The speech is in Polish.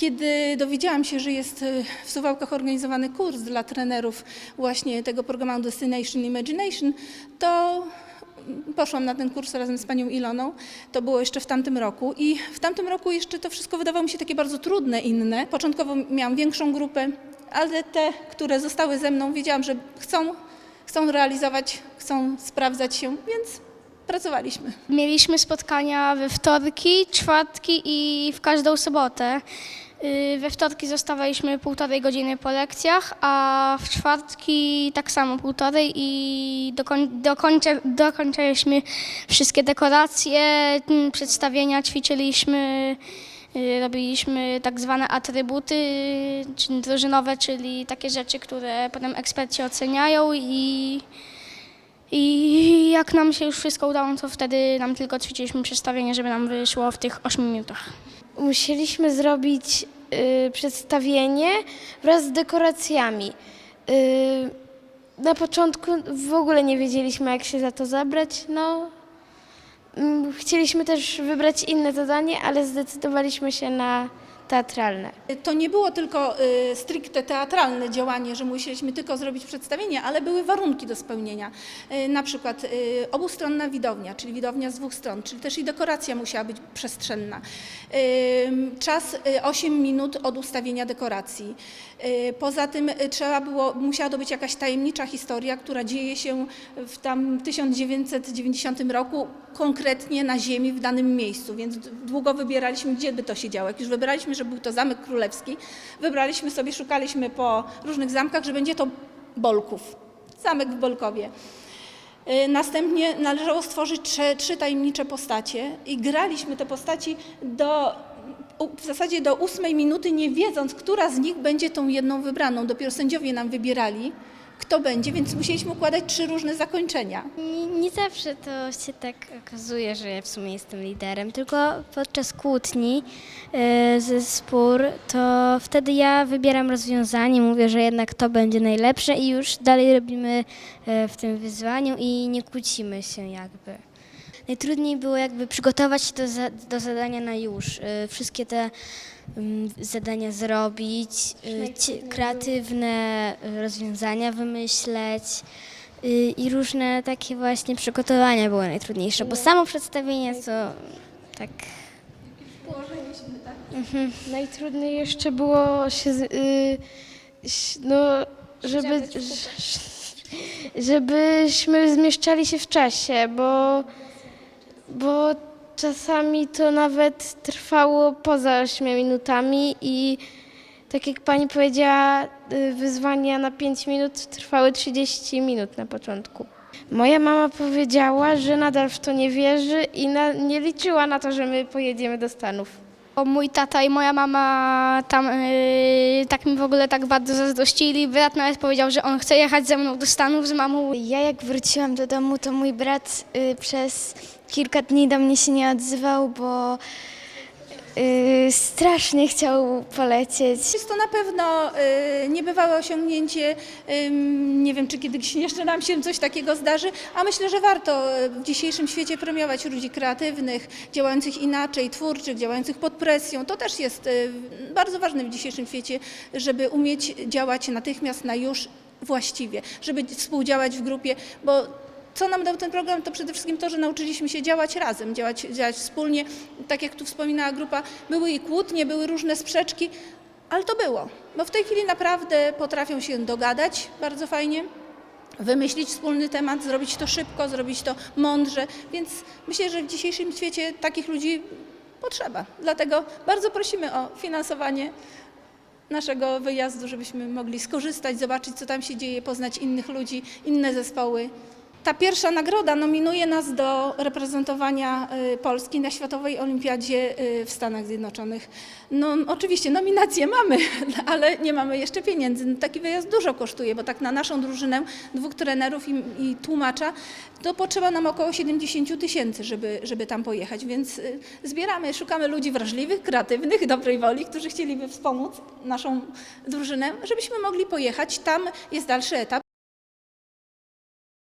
Kiedy dowiedziałam się, że jest y, w Suwałkach organizowany kurs dla trenerów właśnie tego programu Destination Imagination, to poszłam na ten kurs razem z panią Iloną. To było jeszcze w tamtym roku i w tamtym roku jeszcze to wszystko wydawało mi się takie bardzo trudne, inne. Początkowo miałam większą grupę, ale te, które zostały ze mną, wiedziałam, że chcą, chcą realizować, chcą sprawdzać się, więc pracowaliśmy. Mieliśmy spotkania we wtorki, czwartki i w każdą sobotę. Yy, We wtorki zostawaliśmy półtorej godziny po lekcjach, a w czwartki tak samo półtorej i dokoń, dokończę, dokończyliśmy wszystkie dekoracje, mm, przedstawienia, ćwiczyliśmy, yy, robiliśmy tak zwane atrybuty yy, czy drużynowe, czyli takie rzeczy, które potem eksperci oceniają i i jak nam się już wszystko udało, to wtedy nam tylko ćwiczyliśmy przestawienie, żeby nam wyszło w tych 8 minutach. Musieliśmy zrobić y, przedstawienie wraz z dekoracjami. Y, na początku w ogóle nie wiedzieliśmy, jak się za to zabrać. No, mm, chcieliśmy też wybrać inne zadanie, ale zdecydowaliśmy się na teatralne. To nie było tylko y, stricte teatralne działanie, że musieliśmy tylko zrobić przedstawienie, ale były warunki do spełnienia. Y, na przykład y, obustronna widownia, czyli widownia z dwóch stron, czyli też i dekoracja musiała być przestrzenna. Czas y, 8 minut od ustawienia dekoracji. Poza tym trzeba było, musiała to być jakaś tajemnicza historia, która dzieje się w tam 1990 roku konkretnie na ziemi w danym miejscu, więc długo wybieraliśmy, gdzie by to się działo. Jak już wybraliśmy, że był to Zamek Królewski, wybraliśmy sobie, szukaliśmy po różnych zamkach, że będzie to Bolków, zamek w Bolkowie. Y, Następnie należało stworzyć trzy, trzy tajemnicze postacie i graliśmy te postaci do, w zasadzie do ósmej minuty, nie wiedząc, która z nich będzie tą jedną wybraną. Dopiero sędziowie nam wybierali, kto będzie, więc musieliśmy układać trzy różne zakończenia. Nie, nie zawsze to się tak okazuje, że ja w sumie jestem liderem, tylko podczas kłótni e, ze spór, to wtedy ja wybieram rozwiązanie, mówię, że jednak to będzie najlepsze i już dalej robimy e, w tym wyzwaniu i nie kłócimy się jakby. Najtrudniej było jakby przygotować się do, za, do zadania na już, e, wszystkie te mm, zadania zrobić, ci- kreatywne e, rozwiązania wymyśleć. Y, I różne takie właśnie przygotowania były najtrudniejsze, bo samo przedstawienie to tak. Najtrudniej jeszcze było się, y, no, żeby, żebyśmy zmieszczali się w czasie, bo, bo czasami to nawet trwało poza 8 minutami i tak jak pani powiedziała, y, wyzwania na 5 minut trwały 30 minut na początku. Moja mama powiedziała, że nadal w to nie wierzy i na, nie liczyła na to, że my pojedziemy do Stanów. Bo mój tata i moja mama tam y, tak mi w ogóle tak bardzo zazdrościli. Brat nawet powiedział, że on chce jechać ze mną do Stanów z mamą. Ja jak wróciłam do domu, to mój brat y, przez kilka dni do mnie się nie odzywał, bo y, strasznie chciał polecieć. Jest to na pewno y, niebywałe osiągnięcie. Ym, nie wiem, czy kiedyś jeszcze nam się coś takiego zdarzy, a myślę, że warto y, w dzisiejszym świecie premiować ludzi kreatywnych, działających inaczej, twórczych, działających pod presją. To też jest y, bardzo ważne w dzisiejszym świecie, żeby umieć działać natychmiast na już właściwie, żeby współdziałać w grupie, bo co nam dał ten program, to przede wszystkim to, że nauczyliśmy się działać razem, działać, działać wspólnie. Tak jak tu wspominała grupa, były i kłótnie, były różne sprzeczki, ale to było, bo w tej chwili naprawdę potrafią się dogadać bardzo fajnie, wymyślić wspólny temat, zrobić to szybko, zrobić to mądrze, więc myślę, że w dzisiejszym świecie takich ludzi potrzeba. Dlatego bardzo prosimy o finansowanie naszego wyjazdu, żebyśmy mogli skorzystać, zobaczyć, co tam się dzieje, poznać innych ludzi, inne zespoły. Ta pierwsza nagroda nominuje nas do reprezentowania y, Polski na Światowej Olimpiadzie y, w Stanach Zjednoczonych. No oczywiście nominacje mamy, ale nie mamy jeszcze pieniędzy. No, Taki wyjazd dużo kosztuje, bo tak na naszą drużynę, dwóch trenerów i, i tłumacza, to potrzeba nam około 70 tysięcy, żeby, żeby tam pojechać, więc y, zbieramy, szukamy ludzi wrażliwych, kreatywnych, dobrej woli, którzy chcieliby wspomóc naszą drużynę, żebyśmy mogli pojechać. Tam jest dalszy etap.